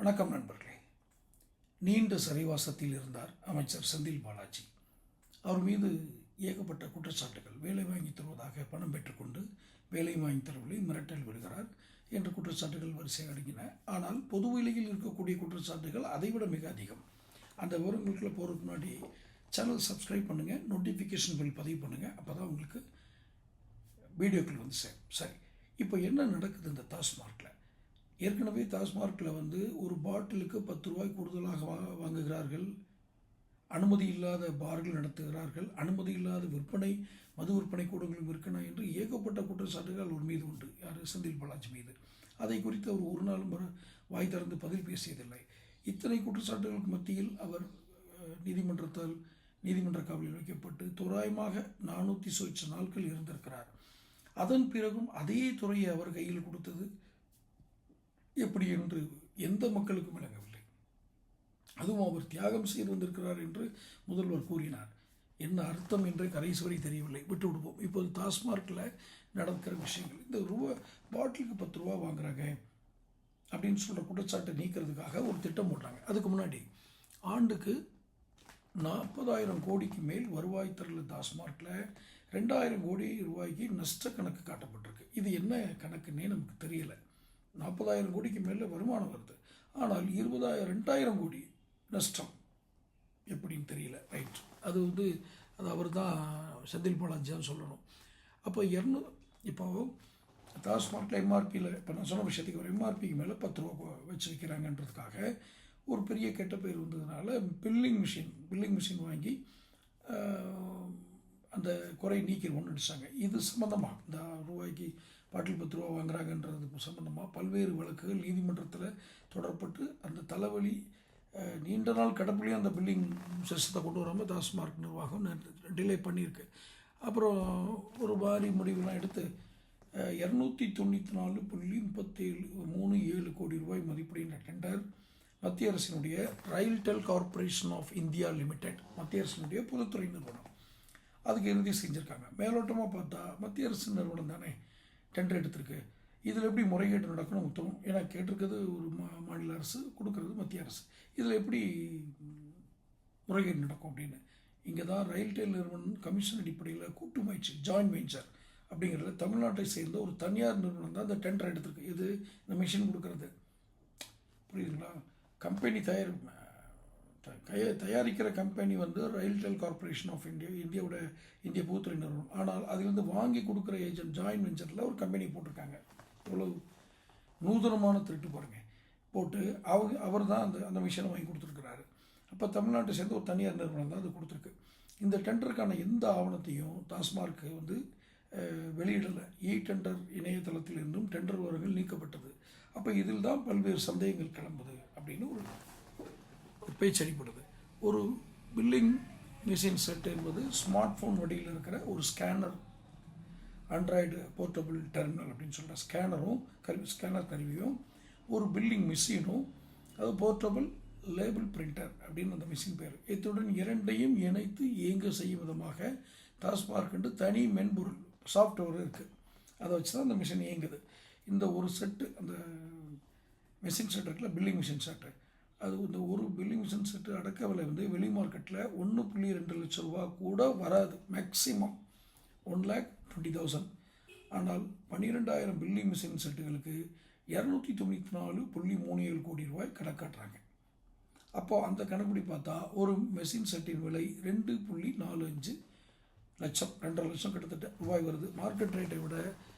வணக்கம் நண்பர்களே. நீண்ட சிறைவாசத்தில் இருந்தார் அமைச்சர் செந்தில் பாலாஜி. அவர் மீது ஏகப்பட்ட குற்றச்சாட்டுகள் வேலை வாங்கி தருவதாக பணம் பெற்றுக்கொண்டு வேலை வாங்கி தரவில்லை மிரட்டல் விடுகிறார் என்ற குற்றச்சாட்டுகள் வரிசை அடங்கின. ஆனால் பொது வெளியில் இருக்கக்கூடிய குற்றச்சாட்டுகள் அதைவிட மிக அதிகம். அந்த விவரங்களுக்குள்ள போகிறதுக்கு முன்னாடி சேனல் சப்ஸ்கிரைப் பண்ணுங்கள் நோட்டிஃபிகேஷன் பில் பதிவு பண்ணுங்கள் அப்போ தான் உங்களுக்கு வீடியோக்கள் வந்து சேரும். சரி இப்போ என்ன நடக்குது இந்த டாஸ்மார்க்கில் ஏற்கனவே டாஸ்மார்க்கில் வந்து ஒரு பாட்டிலுக்கு பத்து ரூபாய் கூடுதலாக வா வாங்குகிறார்கள். அனுமதி இல்லாத பார்கள் நடத்துகிறார்கள். அனுமதி இல்லாத விற்பனை மது விற்பனை கூடங்களும் இருக்கணும் என்று ஏகப்பட்ட குற்றச்சாட்டுகள் அவர் மீது உண்டு. யார்? செந்தில் பாலாஜி மீது. அதை குறித்து அவர் ஒரு நாளும் வர வாய் திறந்து பதில் பேசியதில்லை. இத்தனை குற்றச்சாட்டுகளுக்கு மத்தியில் அவர் நீதிமன்றத்தால் நீதிமன்ற காவலில் வைக்கப்பட்டு தோராயமாக நானூற்றி சொச்ச நாட்கள் இருந்திருக்கிறார். அதன் பிறகும் அதே துறையை அவர் கையில் கொடுத்தது எப்படி என்று எந்த மக்களுக்கும் விளங்கவில்லை. அதுவும் அவர் தியாகம் செய்து வந்திருக்கிறார் என்று முதல்வர் கூறினார். என்ன அர்த்தம் என்று கரைசுவரை தெரியவில்லை. விட்டு விடுவோம். இப்போது டாஸ்மார்க்கில் நடக்கிற விஷயங்கள். இந்த ரூபா பாட்டிலுக்கு பத்து ரூபா வாங்குறாங்க அப்படின்னு சொல்கிற குற்றச்சாட்டை நீக்கிறதுக்காக ஒரு திட்டம் போடுறாங்க அதுக்கு முன்னாடி ஆண்டுக்கு நாற்பதாயிரம் கோடிக்கு மேல் வருவாய் தரல டாஸ்மார்க்கில் ரெண்டாயிரம் கோடி ரூபாய்க்கு நஷ்ட கணக்கு காட்டப்பட்டிருக்கு. இது என்ன கணக்குன்னே நமக்கு தெரியலை. நாற்பதாயிரம் கோடிக்கு மேலே வருமானம் வருது. ஆனால் இருபதாயிரம் ரெண்டாயிரம் கோடி நஷ்டம். எப்படின்னு தெரியல. ரைட் அது வந்து அது அவர் தான் செந்தில் பாலாஜியான்னு சொல்லணும். அப்போ இரநூ இப்போ டாஸ்மார்க்கில் எம்ஆர்பியில் இப்போ நான் சொன்ன விஷயத்துக்கு ஒரு எம்ஆர்பிக்கு மேலே பத்து ரூபா கொ- வச்சு வைக்கிறாங்கன்றதுக்காக ஒரு பெரிய கெட்ட பேர் வந்ததுனால பில்லிங் மிஷின் பில்லிங் மிஷின் வாங்கி அந்த குறை நீக்கிடுவோம்னு நினச்சாங்க இது சம்மந்தமாக இந்த ரூபாய்க்கு பாட்டில் பத்து ரூபா வாங்குறாங்கன்றது சம்மந்தமாக பல்வேறு வழக்குகள் நீதிமன்றத்தில் தொடரப்பட்டு அந்த தலைவலி நீண்ட நாள் கடப்புலையும் அந்த பில்லிங் சிஸ்டத்தை கொண்டு வராமல் டாஸ்மார்க் நிர்வாகம் டிலே பண்ணியிருக்கு. அப்புறம் ஒரு மாதிரி முடிவுலாம் எடுத்து இரநூத்தி தொண்ணூற்றி நாலு புள்ளி முப்பத்தேழு மூணு ஏழு கோடி ரூபாய் மதிப்புடைய டெண்டர் மத்திய அரசினுடைய RailTel corporation of India limited மத்திய அரசினுடைய பொதுத்துறை நிறுவனம். அதுக்கு இறுதி செஞ்சுருக்காங்க. மேலோட்டமாக பார்த்தா மத்திய அரசு நிறுவனம் தானே? டெண்டர் எடுத்திருக்கு. இதில் எப்படி முறைகேடு நடக்கணும் உத்தரவு ஏன்னா கேட்டிருக்கிறது ஒரு மா மாநில அரசு கொடுக்கறது மத்திய அரசு. இதில் எப்படி முறைகேடு நடக்கும் அப்படின்னு? இங்கே தான் ரயில்டெல் நிறுவனம் கமிஷன் அடிப்படையில் கூட்டு முயற்சி ஜாயின்ட் வெஞ்சர் அப்படிங்கிறதுல தமிழ்நாட்டை சேர்ந்த ஒரு தனியார் நிறுவனம் தான் அந்த டெண்டர் எடுத்திருக்கு. இது இந்த மிஷின் கொடுக்கறது. புரியுதுங்களா? கம்பெனி தயார் கய- தயாரிக்கிற கம்பெனி வந்து ரயில்டெல் கார்ப்பரேஷன் ஆஃப் இந்தியா இந்தியாவோட இந்திய பூத்துறை நிறுவனம். ஆனால் அதிலிருந்து வாங்கி கொடுக்குற ஏஜென்ட் ஜாயின் வெஞ்சரில் ஒரு கம்பெனி போட்டிருக்காங்க. இவ்வளோ நூதனமான திருட்டு பாருங்கள் போட்டு அவங்க அவர் தான் அந்த அந்த மிஷினை வாங்கி கொடுத்துருக்குறாரு. அப்போ தமிழ்நாட்டை சேர்ந்த ஒரு தனியார் நிறுவனம் தான் அது கொடுத்துருக்கு. இந்த டெண்டருக்கான எந்த ஆவணத்தையும் டாஸ்மார்க் வந்து வெளியிடலை. இ டெண்டர் இணையதளத்தில் இருந்தும் டெண்டர் விவரங்கள் நீக்கப்பட்டது. அப்போ இதில் தான் பல்வேறு சந்தேகங்கள் கிளம்புது அப்படின்னு ஒரு ஒரு சரிப்படுது ஒரு பில்லிங் மிஷின் செட் என்பது ஸ்மார்ட் ஃபோன் வடிவில் இருக்கிற ஒரு ஸ்கேனர் ஆண்ட்ராய்டு போர்ட்டபிள் டெர்மினல் அப்படின்னு சொல்கிற ஸ்கேனரும் கருவி ஸ்கேனர் கருவியும் ஒரு பில்லிங் மிஷினும் அது போர்ட்டபிள் லேபிள் பிரிண்டர் அப்படின்னு அந்த மிஷின் பேர். இத்துடன் இரண்டையும் இணைத்து இயங்க செய்யும் விதமாக டாஸ்மார்க் என்று தனி மென்பொருள் சாஃப்ட்வேர் இருக்குது அதை வச்சு தான் அந்த மிஷின் இயங்குது. இந்த ஒரு செட்டு அந்த மிஷின் செட் இருக்குல்ல பில்லிங் மிஷின் செட்டு அது இந்த ஒரு பில்லிங் மிஷின் செட்டு அடக்க விலை வந்து வெளி மார்க்கெட்டில் ஒன்று புள்ளி ரெண்டு லட்சம் ரூபா கூட வராது maximum one lakh twenty thousand ஆனால் பன்னிரெண்டாயிரம் பில்லிங் மிஷின் செட்டுகளுக்கு இரநூத்தி தொண்ணூற்றி நாலு புள்ளி மூணு ஏழு கோடி ரூபாய் கணக்காட்டுறாங்க அப்போது அந்த கணக்குப்படி பார்த்தா ஒரு மெஷின் செட்டின் விலை ரெண்டு புள்ளி நாலு அஞ்சு லட்சம் ரெண்டரை லட்சம் கிட்டத்தட்ட ரூபாய் வருது. மார்க்கெட் ரேட்டை விட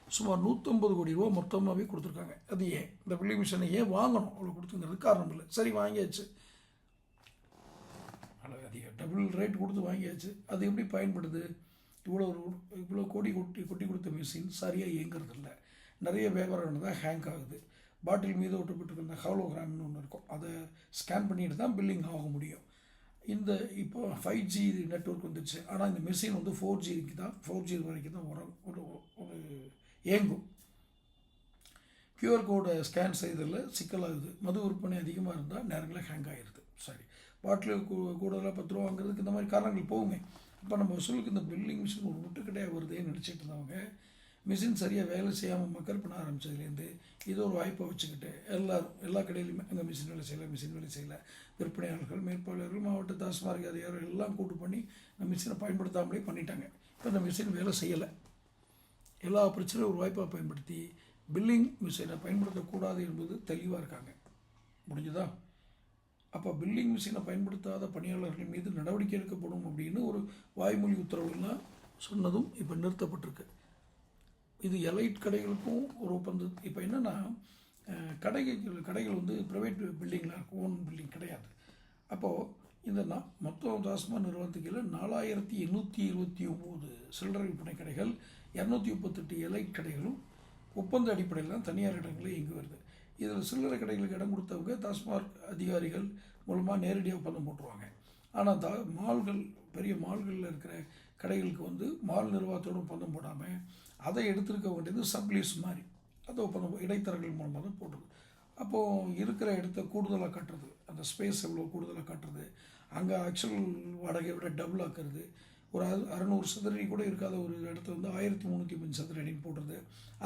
சுமார் நூற்றம்பது கோடி ரூபா மொத்தமாகவே கொடுத்துருக்காங்க. அது ஏன்? இந்த பில்லிங் மிஷினை ஏன் வாங்கணும்? அவ்வளோ கொடுத்துங்கிறது காரணம் இல்லை. சரி வாங்கியாச்சு. அதிக டபுள் ரேட் கொடுத்து வாங்கியாச்சு. அது எப்படி பயன்படுது? இவ்வளோ ஒரு- இவ்வளோ கோடி கொட்டி கொட்டி கொடுத்த மிஷின் சரியாக இயங்குறது இல்லை. நிறைய வியாபாரம் தான் ஹேங் ஆகுது. பாட்டில் மீது ஒட்டப்பட்டிருக்கிற ஹாலோகிராம்னு ஒன்று இருக்கும். அதை ஸ்கேன் பண்ணிட்டு தான் பில்லிங் ஆக முடியும். இந்த இப்போ ஃபைவ் ஜி நெட்வொர்க் வந்துச்சு. ஆனால் இந்த மிஷின் வந்து ஃபோர் ஜிக்கு தான் ஃபோர் ஜி வரைக்கும் தான் வரும் ஒரு ஒரு ஏங்கும். கியூஆர் கோடை ஸ்கேன் செய்ததில் சிக்கலாகுது. மது விற்பனை அதிகமாக இருந்தால் நேரங்களில் ஹேங் ஆகிடுது சரி. பாட்டில் கூடுதலாக பத்து ரூபா வாங்குறதுக்கு இந்த மாதிரி காரணங்கள் போகுமே. இப்போ நம்ம வசூலுக்கு இந்த பில்லிங் மிஷின் ஒரு முட்டுக்கடையாக வருதேன்னு நினச்சிட்டு இருந்தவங்க மிஷின் சரியாக வேலை செய்யாமல் மக்கள் பண்ண ஆரம்பிச்சதுலேருந்து இது ஒரு வாய்ப்பை வச்சுக்கிட்டு எல்லோரும் எல்லா கடையிலுமே அங்கே மிஷின் வேலை செய்யலை மிஷின் வேலை செய்யலை. விற்பனையாளர்கள் மேற்பாளர்கள் மாவட்ட தாசிமார்க் அதிகாரிகள் எல்லாம் கூட்டு பண்ணி இந்த மிஷினை பயன்படுத்தாமலே பண்ணிட்டாங்க. இப்போ இந்த மிஷின் வேலை செய்யலை. எல்லா பிரச்சனையும் ஒரு வாய்ப்பாக பயன்படுத்தி பில்லிங் மிஷினை பயன்படுத்தக்கூடாது என்பது தெளிவாக இருக்காங்க. முடிஞ்சுதா அப்போ பில்லிங் மிஷினை பயன்படுத்தாத பணியாளர்கள் மீது நடவடிக்கை எடுக்கப்படும் அப்படின்னு ஒரு வாய்மொழி உத்தரவுலாம் சொன்னதும் இப்போ நிறுத்தப்பட்டிருக்கு. இது எலைட் கடைகளுக்கும் ஒரு ஒப்பந்தம். இப்போ என்னென்னா கடைகள் கடைகள் வந்து ப்ரைவேட் பில்டிங்லாம் இருக்கும் ஓன் பில்டிங் கிடையாது. அப்போது இந்த மொத்தம் தாஸ்மா நிறுவனத்துக்கு நாலாயிரத்தி எண்ணூற்றி இருபத்தி ஒம்பது சில்லறை விற்பனை கடைகள் இரநூத்தி முப்பத்தெட்டு இலை கடைகளும் ஒப்பந்த அடிப்படையில் தான் தனியார் இடங்களே இங்கு வருது. இதில் சில்லறை கடைகளுக்கு இடம் கொடுத்தவங்க டாஸ்மார்க் அதிகாரிகள் மூலமாக நேரடியாக ஒப்பந்தம் போட்டுருவாங்க. ஆனால் தா மால்கள் பெரிய மால்களில் இருக்கிற கடைகளுக்கு வந்து மால் நிர்வாகத்தோட ஒப்பந்தம் போடாமல் அதை எடுத்திருக்க வேண்டியது சப்லீஸ் மாதிரி அதை ஒப்பந்தம் இடைத்தரகர்கள் மூலமாக தான் போடுறது அப்போது இருக்கிற இடத்த கூடுதலாக கட்டுறது அந்த ஸ்பேஸ் எவ்வளோ கூடுதலாக கட்டுறது அங்கே ஆக்சுவல் வாடகையை விட டபுள் ஆக்குறது ஒரு அறு அறநூறு சதுரடி கூட இருக்காத ஒரு இடத்த வந்து ஆயிரத்தி முந்நூற்றி பஞ்சு சதுரடின்னு போடுறது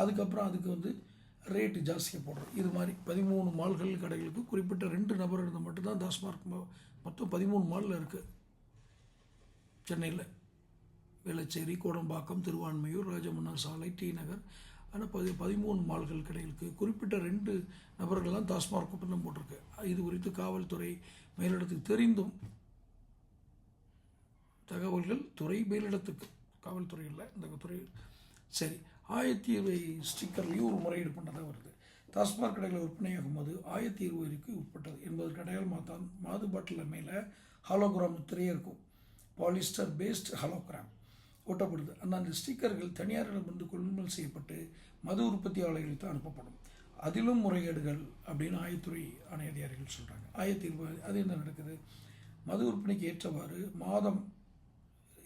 அதுக்கப்புறம் அதுக்கு வந்து ரேட்டு ஜாஸ்தியாக போடுறது இது மாதிரி பதிமூணு மால்கள் கடைகளுக்கு குறிப்பிட்ட ரெண்டு நபர் இருந்தால் மட்டும்தான் டாஸ்மார்க் மொத்தம் பதிமூணு மாலில் இருக்குது சென்னையில் வேளச்சேரி கோடம்பாக்கம் திருவான்மையூர் ராஜமன்னார் சாலை டி நகர் ஆனால் பதி பதிமூணு மால்கள் கடைகளுக்கு குறிப்பிட்ட ரெண்டு நபர்கள் தான் டாஸ்மார்க் ஒப்பந்தம் போட்டிருக்கு. இது குறித்து காவல்துறை மேலிடத்துக்கு தெரிந்தும் தகவல்கள் துறை மேலிடத்துக்கு. காவல்துறையில் இந்த துறை. சரி ஆயிரத்தி இருபது ஸ்டிக்கர்லேயும் ஒரு முறையீடு பண்ணதாக வருது. டாஸ்மாக் கடைகளில் விற்பனையாகும் போது ஆயிரத்தி இருபதுக்கு உட்பட்டது என்பதற்கு அடையாளமாக தான் மாது பாட்டில் மேலே ஹாலோகிராம் முத்திரையே இருக்கும். பாலிஸ்டர் பேஸ்ட் ஹாலோகிராம் ஓட்டப்படுது அந்த அந்த ஸ்டிக்கர்கள் தனியாரிடமிருந்து கொள்முதல் செய்யப்பட்டு மது உற்பத்தி ஆலைகளுக்கு தான் அனுப்பப்படும். அதிலும் முறைகேடுகள் அப்படின்னு ஆயத்துறை ஆணைய அதிகாரிகள் சொல்கிறாங்க ஆயிரத்தி இருபது அது என்ன நடக்குது? மது விற்பனைக்கு ஏற்றவாறு மாதம்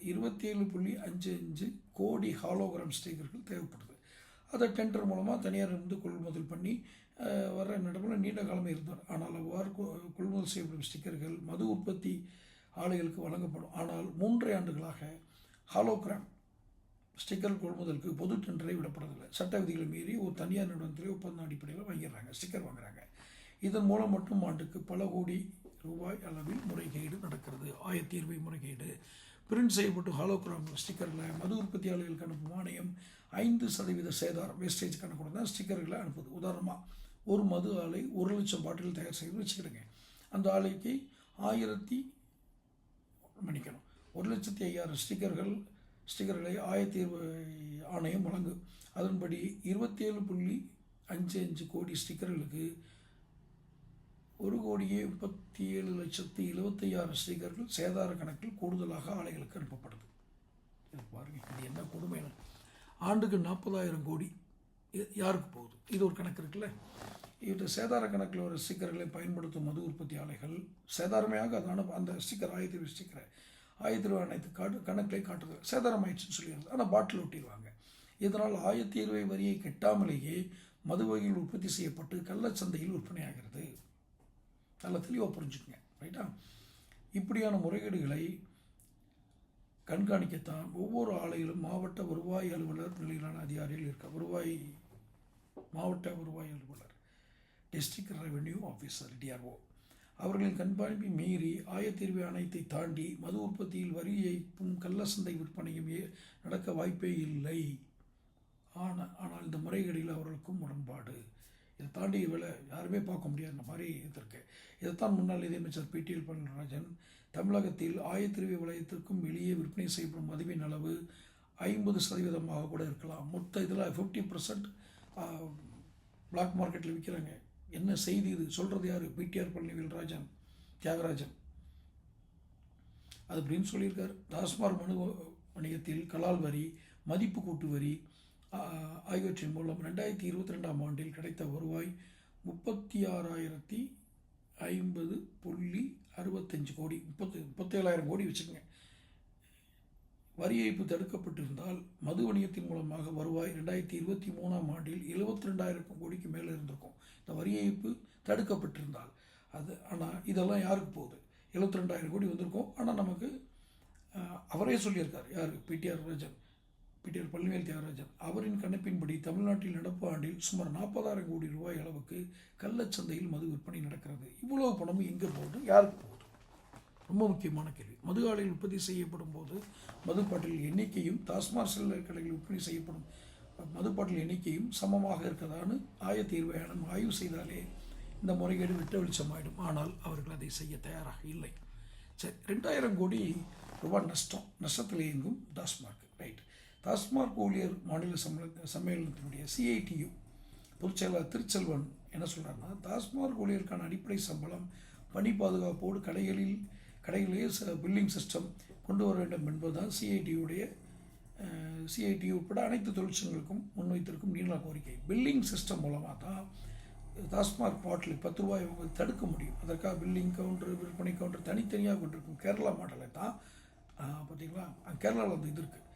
இருபத்தி ஏழு புள்ளி அஞ்சு அஞ்சு கோடி ஹாலோகிராம் ஸ்டிக்கர்கள் தேவைப்படுது. அதை டெண்டர் மூலமாக தனியார் இருந்து கொள்முதல் பண்ணி வர வர்ற நீண்ட காலமே இருந்தார் ஆனால் அவ்வாறு கொள்முதல் செய்யப்படும் ஸ்டிக்கர்கள் மது உற்பத்தி ஆலைகளுக்கு வழங்கப்படும். ஆனால் மூன்றரை ஆண்டுகளாக ஹாலோகிராம் ஸ்டிக்கர் கொள்முதலுக்கு பொது டெண்டரை விடப்படவில்லை. சட்ட விதிகளை மீறி ஒரு தனியார் நிறுவனத்திலே ஒப்பந்த அடிப்படையில் வாங்கிடுறாங்க ஸ்டிக்கர் வாங்குறாங்க. இதன் மூலம் மட்டும் ஆண்டுக்கு பல கோடி ரூபாய் அளவில் முறைகேடு நடக்கிறது. ஆயத்தீர்வை முறைகேடு. பிரிண்ட் செய்யப்பட்டு ஹாலோகிராம் ஸ்டிக்கரில் மது உற்பத்தியாளர்களுக்கு அனுப்பும் ஆணையம் ஐந்து சதவீத சேதாரம் வேஸ்டேஜ் கணக்கு தான் ஸ்டிக்கர்களை அனுப்புது. உதாரணமாக ஒரு மது ஆலை ஒரு லட்சம் பாட்டில் தயார் செய்து வச்சுக்கிடுங்க. அந்த ஆலைக்கு ஆயிரத்தி மன்னிக்கணும் ஒரு லட்சத்தி ஐயாயிரம் ஸ்டிக்கர்கள் ஸ்டிக்கர்களை ஆயிரத்தி இருபது ஆணையம் வழங்கும். அதன்படி இருபத்தி ஏழு புள்ளி அஞ்சு அஞ்சு கோடி ஸ்டிக்கர்களுக்கு ஒரு கோடியே முப்பத்தி ஏழு லட்சத்தி எழுபத்தையாயிரம் ஸ்ரீகர்கள் சேதார கணக்கில் கூடுதலாக ஆலைகளுக்கு அனுப்பப்படுது. பாருங்கள் இது என்ன கொடுமை ஆண்டுக்கு நாற்பதாயிரம் கோடி யாருக்கு போகுது? இது ஒரு கணக்கு இருக்குல்ல? இது சேதார கணக்கில் ஒரு ஸ்டிக்கர்களை பயன்படுத்தும் மது உற்பத்தி ஆலைகள் சேதாரமையாக அது அனுப்ப அந்த ஸ்டிக்கர் ஆயிரத்தி ரூபாய் ஸ்டிக்கரை ஆயிரத்தி ரூபாய் அனைத்து காட்டு கணக்கிலே காட்டுது. சேதாரம் ஆயிடுச்சுன்னு சொல்லிடுறது ஆனால் பாட்டில் ஒட்டிடுவாங்க. இதனால் ஆயிரத்தி இருபது வரியை கெட்டாமலேயே மது வகையில் உற்பத்தி செய்யப்பட்டு கள்ளச்சந்தையில் விற்பனையாகிறது. நல்லா தெளிவாக புரிஞ்சுக்குங்க. ரைட்டா இப்படியான முறைகேடுகளை கண்காணிக்கத்தான் ஒவ்வொரு ஆலையிலும் மாவட்ட வருவாய் அலுவலர் நிலையிலான அதிகாரிகள் இருக்க வருவாய் மாவட்ட வருவாய் அலுவலர் டிஸ்ட்ரிக்ட் ரெவென்யூ ஆஃபீஸர் டிஆர்ஓ அவர்களின் கண்காணிப்பை மீறி ஆயத்தீர்வு அனைத்தை தாண்டி மது உற்பத்தியில் வரி ஏய்ப்பும் கள்ளசந்தை விற்பனையும் ஏ- நடக்க வாய்ப்பே இல்லை. ஆனால் ஆனால் இந்த முறைகேடுகள் அவர்களுக்கும் உடன்பாடு. தாண்டி விலை யாருமே பார்க்க முடியாத மாதிரி இது இதைத்தான் முன்னாள் நிதியமைச்சர் பிடிஎல் பழனிராஜன் தமிழகத்தில் ஆயத்திருவி வளையத்திற்கும் வெளியே விற்பனை செய்யப்படும் மதுவின் அளவு ஐம்பது சதவீதமாக கூட இருக்கலாம். மொத்த இதில் ஃபிஃப்டி பர்சன்ட் பிளாக் மார்க்கெட்டில் விற்கிறாங்க என்ன செய்தி இது? சொல்கிறது யார்? பிடிஆர் பழனிவேல்ராஜன் தியாகராஜன். அது அப்படின்னு சொல்லியிருக்கார். டாஸ்மார் மனு வணிகத்தில் கலால் வரி மதிப்பு கூட்டு வரி ஆகியவற்றின் மூலம் ரெண்டாயிரத்தி இருபத்தி ரெண்டாம் ஆண்டில் கிடைத்த வருவாய் முப்பத்தி ஆறாயிரத்தி ஐம்பது புள்ளி அறுபத்தஞ்சு கோடி. முப்பத்து முப்பத்தேழாயிரம் கோடி வச்சுக்கோங்க. வரி ஏய்ப்பு தடுக்கப்பட்டிருந்தால் மது வணிகத்தின் மூலமாக வருவாய் ரெண்டாயிரத்தி இருபத்தி மூணாம் ஆண்டில் எழுபத்தி ரெண்டாயிரம் கோடிக்கு மேலே இருந்திருக்கும். இந்த வரி ஏய்ப்பு தடுக்கப்பட்டிருந்தால் அது ஆனால் இதெல்லாம் யாருக்கு போகுது? எழுபத்தி ரெண்டாயிரம் கோடி வந்திருக்கும். ஆனால் நமக்கு அவரே சொல்லியிருக்கார். யார்? பிடிஆர் ராஜன். பிடிஆர் பழனிவேல் தியாகராஜன் அவரின் கணிப்பின்படி தமிழ்நாட்டில் நடப்பு ஆண்டில் சுமார் நாற்பதாயிரம் கோடி ரூபாய் அளவுக்கு கள்ளச்சந்தையில் மது விற்பனை நடக்கிறது. இவ்வளவு பணமும் எங்கே போகுது? யாருக்கு போகுது? ரொம்ப முக்கியமான கேள்வி. மது ஆலையில் உற்பத்தி செய்யப்படும் போது மதுப்பாட்டில் எண்ணிக்கையும் தாஸ்மாக செல்லர் கடைகளில் விற்பனை செய்யப்படும் மதுப்பாட்டில் எண்ணிக்கையும் சமமாக இருக்கிறதான்னு ஆயத்தீர்வையாளன் ஆய்வு செய்தாலே இந்த முறைகேடு விட்ட வெளிச்சமாயிடும். ஆனால் அவர்கள் அதை செய்ய தயாராக இல்லை. சரி ரெண்டாயிரம் கோடி ரூபாய் நஷ்டம். நஷ்டத்தில் இயங்கும் டாஸ்மாக் ரைட். டாஸ்மாக் ஊழியர் மாநில சம்மேள சம்மேளனத்தினுடைய சிஐடியு பொதுச்செயலாளர் திருச்செல்வன் என்ன சொல்கிறாருன்னா டாஸ்மாக் ஊழியருக்கான அடிப்படை சம்பளம் பணி பாதுகாப்போடு கடைகளில் கடைகளிலே பில்லிங் சிஸ்டம் கொண்டு வர வேண்டும் என்பதுதான் சிஐடியுடைய சிஐடி உட்பட அனைத்து தொழிற்சங்கங்களுக்கும் முன்வைத்திருக்கும் நீண்ட கோரிக்கை. பில்லிங் சிஸ்டம் மூலமாக தான் டாஸ்மாக் பாட்டில் பத்து ரூபாய் தடுக்க முடியும். அதற்காக பில்லிங் கவுண்டர் விற்பனை கவுண்டர் தனித்தனியாக கொண்டிருக்கும் கேரளா மாடலை தான் பார்த்தீங்களா? கேரளாவில் வந்து இது இருக்குது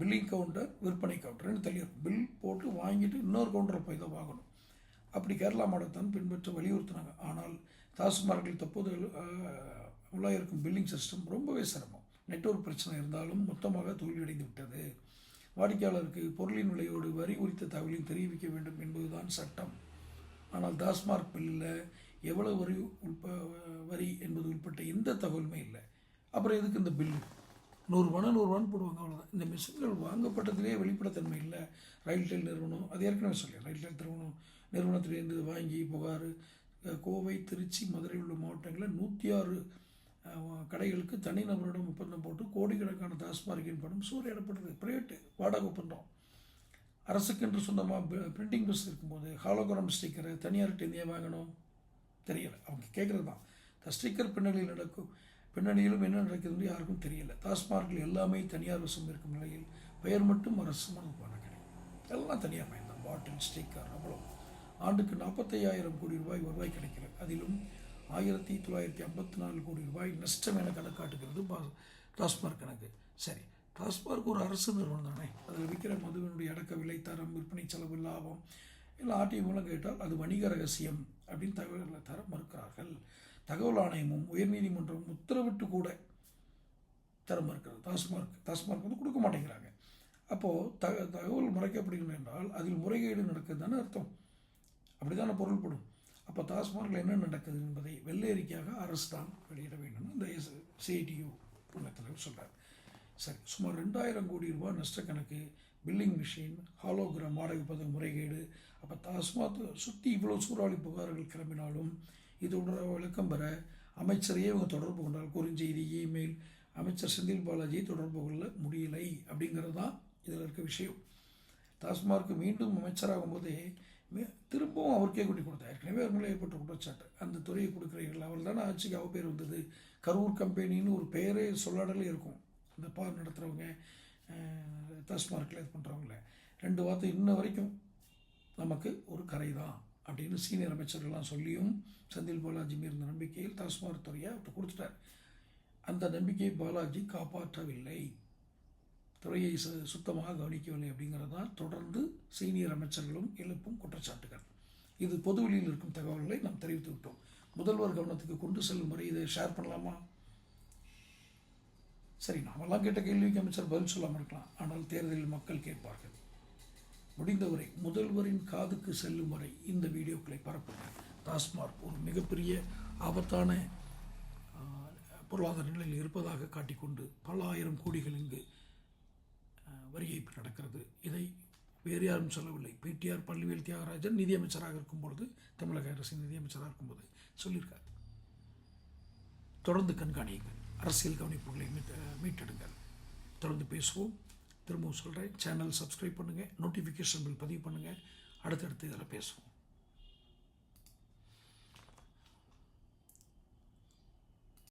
பில்லிங் கவுண்டர் விற்பனை கவுண்டர் ரெண்டு பில் போட்டு வாங்கிட்டு இன்னொரு கவுண்டரை போய் தான் வாங்கணும். அப்படி கேரளா மாடத்தான் பின்பற்ற வலியுறுத்தினாங்க. ஆனால் டாஸ்மார்க்கில் தற்போது உள்ளாக இருக்கும் பில்லிங் சிஸ்டம் ரொம்பவே சிரமம். நெட்வொர்க் பிரச்சனை இருந்தாலும் மொத்தமாக தோல்வியடைந்து விட்டது. வாடிக்கையாளருக்கு பொருளின் விலையோடு வரி குறித்த தகவலையும் தெரிவிக்க வேண்டும் என்பதுதான் சட்டம். ஆனால் டாஸ்மார்க் பில்லில் எவ்வளவு வரி உட்ப வரி என்பது உட்பட்ட எந்த தகவலுமே இல்லை. அப்புறம் எதுக்கு இந்த பில்லு நூறுரூவானா நூறுரூவான்னு போடுவாங்க அவ்வளோதான் இந்த மிஷின்கள் வாங்கப்பட்டதிலே வெளிப்படத்தன்மை இல்லை. ரயில்டெல் நிறுவனம் அது ஏற்கனவே சொல்லி ரயில்டெல் நிறுவனம் நிறுவனத்திலேருந்து வாங்கி புகார் கோவை திருச்சி மதுரை உள்ள மாவட்டங்களில் நூற்றி ஆறு கடைகளுக்கு தனிநபரிடம் ஒப்பந்தம் போட்டு கோடிக்கணக்கான டாஸ்மார்க்கின் பணம் சூறையிடப்பட்டது. பிரைவேட்டு வாடகை ஒப்பந்தம். அரசுக்கென்று சொந்தமாக பிரிண்டிங் ப்ரெஸ் இருக்கும்போது ஹாலோகிராம் ஸ்டிக்கரை தனியார்கிட்ட இந்தியா வாங்கணும்? தெரியலை. அவங்க கேட்குறது தான் ஸ்டிக்கர் பின்னணியில் நடக்கும். பின்னணியிலும் என்ன நடக்கிறது யாருக்கும் தெரியல. டாஸ்மார்க்கில் எல்லாமே தனியார் வசம் இருக்கும் நிலையில் பெயர் மட்டும் அரசு பணம் கிடைக்கும். எல்லாம் தனியார் பயன் தான் பாட்டில் ஸ்டிக்கர் அவ்வளோ ஆண்டுக்கு நாற்பத்தையாயிரம் கோடி ரூபாய் வருவாய் கிடைக்கிறது. அதிலும் ஆயிரத்தி தொள்ளாயிரத்தி ஐம்பத்தி நாலு கோடி ரூபாய் நஷ்டம் என கணக்காட்டுகிறது பா டாஸ்மார்க் கணக்கு. சரி டாஸ்மார்க் ஒரு அரசு நிறுவனம் தானே? அதில் விற்கிற மதுவினுடைய அடக்க விலை தரம் விற்பனை செலவு லாபம் இல்லை ஆர்டி மூலம் கேட்டால் அது வணிக ரகசியம் அப்படின்னு தகவல்களை தர மறுக்கிறார்கள். தகவல் ஆணையமும் உயர்நீதிமன்றமும் உத்தரவிட்டு கூட தர மறுக்கிறது டாஸ்மார்க் டாஸ்மார்க் வந்து கொடுக்க மாட்டேங்கிறாங்க. அப்போது த தகவல் மறைக்கப்படுகிறது என்றால் அதில் முறைகேடு நடக்குது தானே அர்த்தம். அப்படி தானே பொருள்படும். அப்போ டாஸ்மார்க்கில் என்ன நடக்குது என்பதை வெள்ளை அறிக்கையாக அரசு தான் வெளியிட வேண்டும் இந்த சிஐடியு தலைவர் சொல்கிறார் சரி சுமார் ரெண்டாயிரம் கோடி ரூபாய் நஷ்ட கணக்கு பில்லிங் மிஷின் ஹாலோகிராம் வாடகை பதவி முறைகேடு அப்போ டாஸ்மாக் சுற்றி இவ்வளோ சூறாவளி புகார்கள் கிளம்பினாலும் இதோட விளக்கம் பெற அமைச்சரையே இவங்க தொடர்பு கொண்டால் குறுஞ்செய்தி இமெயில் அமைச்சர் செந்தில் பாலாஜியை தொடர்பு கொள்ள முடியலை அப்படிங்கிறது தான் இதில் இருக்க விஷயம். டாஸ்மார்க் மீண்டும் அமைச்சராகும் போதே திரும்பவும் அவருக்கே கூட்டி கொடுத்தார். ஏற்கனவே அவர் மேலே ஏற்பட்ட குற்றச்சாட்டு. அந்த துறையை கொடுக்குறீர்கள் அவர் தானே ஆட்சிக்கு அவ பேர் வந்தது. கரூர் கம்பெனின்னு ஒரு பெயரே சொல்லாடலே இருக்கும். இந்த பார் நடத்துகிறவங்க டாஸ்மார்க்கில் இது பண்ணுறவங்கள ரெண்டு வார்த்தை இன்ன வரைக்கும் நமக்கு ஒரு கரை தான் அப்படின்னு சீனியர் அமைச்சர்கள்லாம் சொல்லியும் செந்தில் பாலாஜி மீறின நம்பிக்கையில் தாஸ்மார் துறையை அவர்கிட்ட கொடுத்துட்டார். அந்த நம்பிக்கையை பாலாஜி காப்பாற்றவில்லை. துறையை சு சுத்தமாக கவனிக்கவில்லை அப்படிங்கிறது தான் தொடர்ந்து சீனியர் அமைச்சர்களும் எழுப்பும் குற்றச்சாட்டுகள். இது பொதுவெளியில் இருக்கும் தகவல்களை நாம் தெரிவித்து விட்டோம். முதல்வர் கவனத்துக்கு கொண்டு செல்லும் வரை இதை ஷேர் பண்ணலாமா? சரி நாமெல்லாம் கேட்ட கேள்விக்கு அமைச்சர் பதில் சொல்லாமல் இருக்கலாம். ஆனால் தேர்தலில் மக்கள் கேட்பார்கள். முடிந்தவரை முதல்வரின் காதுக்கு செல்லும் வரை இந்த வீடியோக்களை பரப்புங்க டாஸ்மார்க் ஒரு மிகப்பெரிய ஆபத்தான பொருளாதார நிலையில் இருப்பதாக காட்டிக்கொண்டு பல ஆயிரம் கோடிகள் இங்கு வரி ஏய்ப்பு நடக்கிறது. இதை வேறு யாரும் சொல்லவில்லை. பிடிஆர் பள்ளிவேல் தியாகராஜன் நிதியமைச்சராக இருக்கும் பொழுது தமிழக அரசின் நிதியமைச்சராக இருக்கும்போது சொல்லியிருக்கார். தொடர்ந்து கண்காணியுங்கள். அரசியல் கவனிப்புகளை மீட் மீட்டெடுங்கள். தொடர்ந்து பேசுவோம். திரும்பவும் சொல்கிறேன் சேனல் சப்ஸ்கிரைப் பண்ணுங்கள் நோட்டிஃபிகேஷன் பில் பதிவு பண்ணுங்கள் அடுத்தடுத்து இதில் பேசுவோம்.